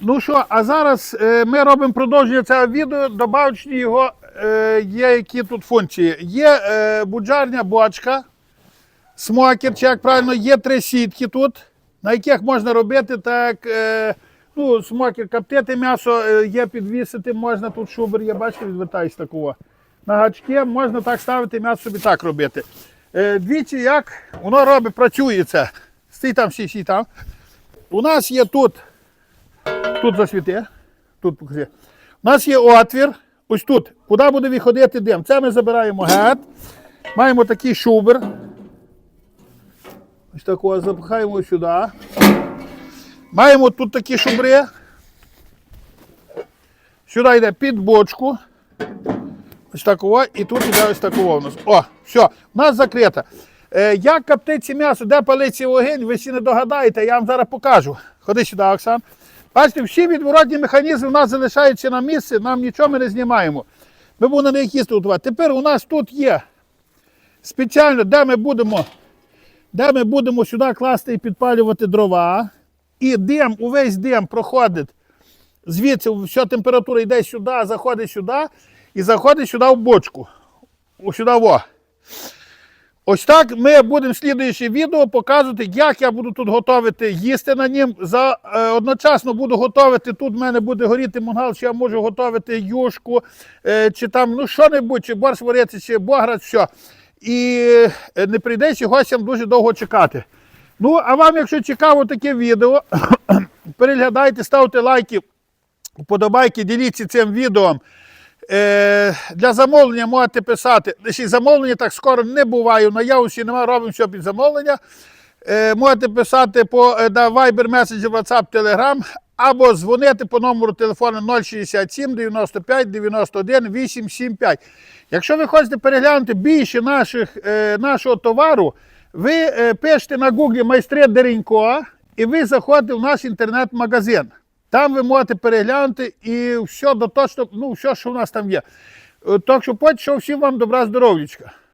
Ну що, а зараз е, ми робимо продовження цього відео. Добавочні його е, є які тут функції. Є е, буджарня бочка, смокер, чи як правильно, є три сітки тут, на яких можна робити так. Е, ну, смокер, коптити м'ясо, е, є підвісити, можна тут шубер, є, бачите, відвертаюсь такого. На гачки можна так ставити м'ясо собі так робити. Е, двічі як воно робить, працює це. Стій там, стій, стій там. У нас є тут Тут засвіти. Тут покажи. У нас є отвір. Ось тут. Куди буде виходити дим? Це ми забираємо гет. Маємо такий шубер. Ось такого запихаємо сюди. Маємо тут такі шубри. Сюди йде під бочку. Ось такого. І тут йде ось такого у нас. О, все, у нас закрито. Е, як коптиться м'ясо, де палиться вогонь, ви всі не догадаєте, я вам зараз покажу. Ходи сюди, Оксан. Бачите, всі відворотні механізми у нас залишаються на місці, нам нічого ми не знімаємо. Ми будемо на них їсти готувати. Тепер у нас тут є спеціально, де ми будемо, де ми будемо сюди класти і підпалювати дрова. І дим, увесь дим проходить звідси, вся температура йде сюди, заходить сюди і заходить сюди в бочку. Сюди во. Ось так ми будемо слідуюче відео показувати, як я буду тут готувати їсти на нім. За, е, одночасно буду готувати, тут в мене буде горіти мангал, чи я можу готувати юшку, е, чи там ну що-небудь, чи борщ варити, чи бограч, все. І е, не прийдеться гостям дуже довго чекати. Ну, а вам, якщо цікаво таке відео, переглядайте, ставте лайки, вподобайки, діліться цим відео. Е, для замовлення можете писати. Ще замовлення так скоро не буває. В наявності немає, робимо все під замовлення. Е, можете писати по е, на Viber, Messenger, WhatsApp, Telegram або дзвонити по номеру телефону 067 95 91 875. Якщо ви хочете переглянути більше наших, е, нашого товару, ви е, пишете на Google майстри Деренько і ви заходите в наш інтернет-магазин. Там ви можете переглянути і все доточно, ну, все, що у нас там є. Е, Так що, що всім вам добра здоров'ячка.